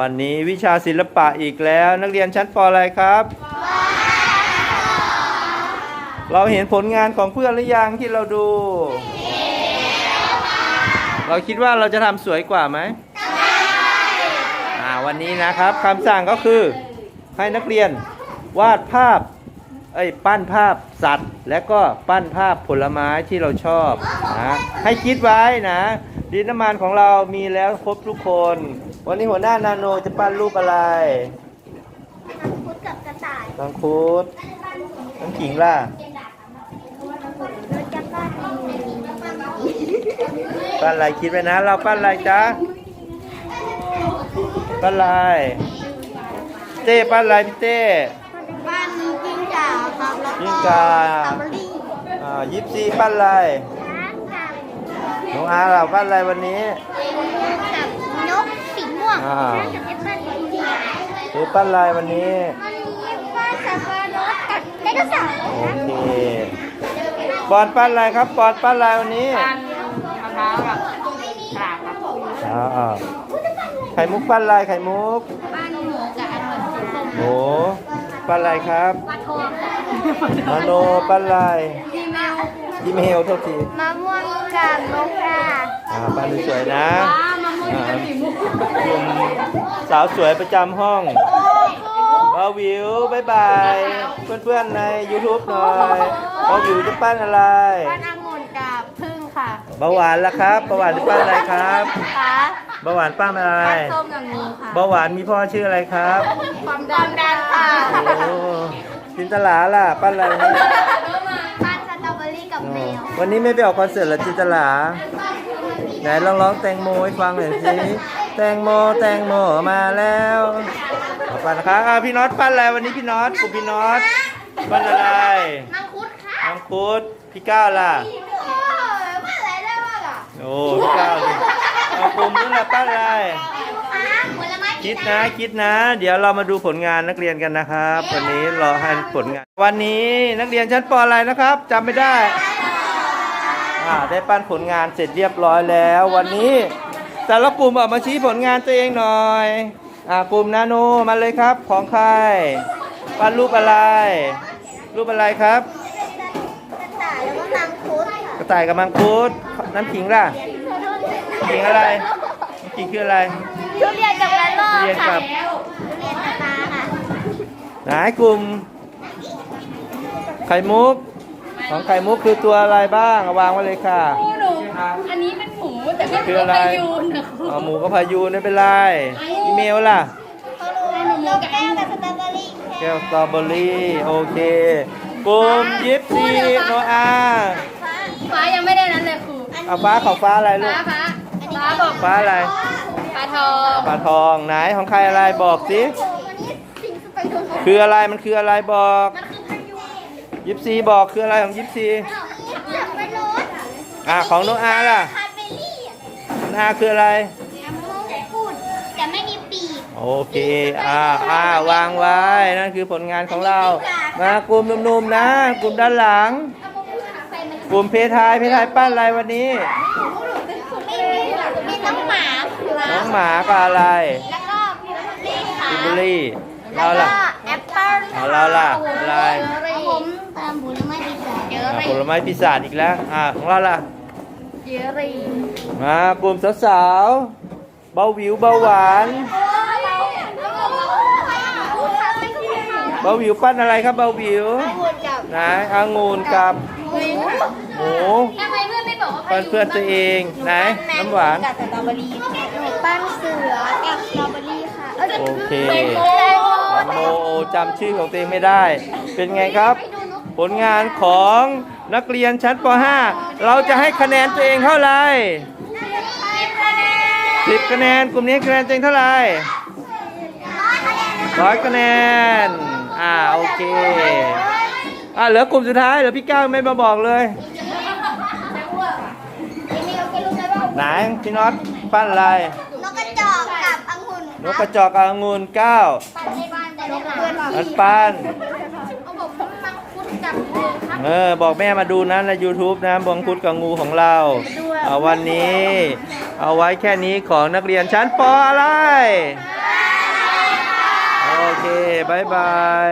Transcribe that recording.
วันนี้วิชาศิลปะอีกแล้ว นักเรียนชั้นปอะไรครับเราเห็นผลงานของเพื่อนหรือยังที่เราดู เราคิดว่าเราจะทำสวยกว่าไหมอ่าวันนี้นะครับคำสั่งก็คือให้นักเรียนวาดภาพเอ้ยปั้นภาพสัตว์ และก็ปั้นภาพผลไม้ที่เราชอบนะให้คิดไว้นะ ดินน้ำมันของเรามีแล้วครบทุกคน วันนี้หัวหน้านาโนจะปั้นรูปอะไรพุดกับกระต่ายน้องคูดน้องขิงล่ะรถจักรยานปั้นอะไรคิดไว้นะ เราปั้นอะไรจ๊ะปั้นอะไรเต้ปั้นอะไรพี่เต้บ้านกิ้งก่าครับแล้วกิ้ก็งก่าสตรอเบอรี่อ่ายิปซีปั้นอะไรช้างกับน้องอาเราปั้นอะไรวันนี้กับนกสีม่วง อ่าช้างกับแอปเปิ้ลอินเดียหรือปั้นอะไรวันนี้ มันมีบ้านสับปะรดกับไดโนเสาร์โอเคปอนปั้นอะไรครับปอนปั้นอะไรวันนี้ปั้นมะพร้าวกับกลากครับอ่าไข่มุกปั้นอะไรไข่มุกบ้านหมูกับอันเหมือนสีส้มโอ้ปั้นอะไรครับปลาทองมาโนปั้นอะไรดีเมลยิมเฮลโทษทีมะม่วงกับนกกาอ่าปั้นสวยๆนะป้ามะม่วงกับสีม่วงกลุ่ม สาวสวยประจำห้องบาวิวบายบาย เพื่อนๆใน YouTube หน่อยบาวิวจะปั้นอะไรปั้นองุ่นกับพึ่งค่ะเบาหวานล่ะครับเบาหวานจะปั้นอะไรครับฟ้าเบาหวานปั้นอะไรปั้นส้มกับงูค่ะเบาหวานมีพ่อชื่ออะไรครับความดันดันค่ะโอ้จินตลาล่ะปั้นอะไรวันนี้บ้านสตรอเบอรี่กับแมววันนี้ไม่ไปออกคอนเสิร์ตเหรอจินตลาไหนลองร้องแตงโมให้ฟังหน่อยสิ แตงโมแตงโมมาแล้วขอบคุณนะครับอะพี่น็อตปั้นอะไรวันนี้พี่น็อตกลุ่มพี่น็อตปั้นอะไรมังคุดค่ะน้องคุดพี่ก้าวล่ะ โอ้ยบ้านอะไรได้บ้างอะโอ้พี่ก้าวดิเอากลุ่มนู้นล่ะปั้นอะไรผลไม้คิดนะคิดนะ เดี๋ยวเรามาดูผลงานนักเรียนกันนะครับ วันนี้รอให้ผลงาน วันนี้นักเรียนชั้นปอะไรนะครับจำไม่ได้อ่าได้ปั้นผลงานเสร็จเรียบร้อยแล้ว วันนี้ แต่ละกลุ่มออกมาชี้ผลงานตัวเองหน่อย อ่ากลุ่มนาโนมาเลยครับ ของใครปั้นรูปอะไร รูปอะไรครับ กระต่ายแล้วก็มังคุดค่ะกระต่ายกับมังคุดน้ำขิงล่ะขิงอะไรน้ำขิงคืออะไรทุเรียนกับกระรอกทุเรียนค่ะกับทุเรียนกับปลาค่ะไหนกลุ่ม ไข่มุก ของไข่มุกคือตัวอะไรบ้างเอาวางไว้เลยค่ะ หนูอันนี้ คืออะไรพยูนนะครูเอาหมูกับพายูนไม่เป็นไรอีเมลล่ะนกแก้วกับสตรอเบอรี่แก้วสตรอเบอรี่โอเคกลุ่มยิปซีโนอาฟ้ายังไม่ได้นั้นเลยครูเอาฟ้าของฟ้าอะไรลูฟ้ากฟ้าฟ้าบอกฟ้าอะไรปลาทองปลาทองไหนของใครอะไรบอกสิอันนี้สิ่งสไปโดนคืออะไรมันคืออะไรบอกมันคือพายุยิปซีบอกคืออะไรของยิปซีจับไปรถอ่าของโนอาล่ะคาเบลลี่โนอาคืออะไรแอมโมพูดแต่ไม่มีปีก โอเค อ่าอ่าวางไว้ นั่นคือผลงานของเรา มากลุ่มหนุ่มๆนะ กลุ่มด้านหลัง กลุ่มเพทาย เพทายปั้นอะไรวันนี้ ไม่มีมีน้องหมาน้องหมากับอะไรแล้วก็เลขาบิบลี่แล้เราวก็ล่ะ แอปเปิ้ลเอาเราล่ะอะไรผมตามผลไม้ปีศาจเยอะอ่าเลยผลไม้ปีศาจอีกแล้ว อ่า ของเราล่ะ เยรีมากลุ่มสาวๆเบาหวิวเบาหวานเบาหวิวปั้นอะไรครับเบาหวิวไหนองุ่นกับหมูทำไมเพื่อนไม่บอกว่าปั้นเพื่อนตัวเองไหนน้ำหวานกับสตรอเบอรี่หนูปั้นเสือกับสตรอเบอรี่ค่ะโอเคโมแตงโมโอจำชื่อของตัวเองไม่ได้ เป็นไงครับ ผลงานของนักเรียนชั้นป .5 เราจะให้คะแนนตัวเองเท่าไหร่สิบคะแนนกลุ่มนี้คะแนนตัวเองเท่าไหร่ร้อยคะแนน อ่าโอเค อ่าเหลือกลุ่มสุดท้ายเหลือพี่ก้าวไม่มาบอกเลย ไหนพี่น็อตปั้นอะไร นกกระจอกกับองุ่นนกกระจอกกับองุ่นเก้าในบ้านแต่นกเพื่อนมันปั้นเอาผม เออ บอกแม่มาดูนะใน YouTube นะบวงพุทธกับงูของเรา เอาวันนี้ เอาไว้แค่นี้ของนักเรียนชั้นปอะไร โอเคบายบาย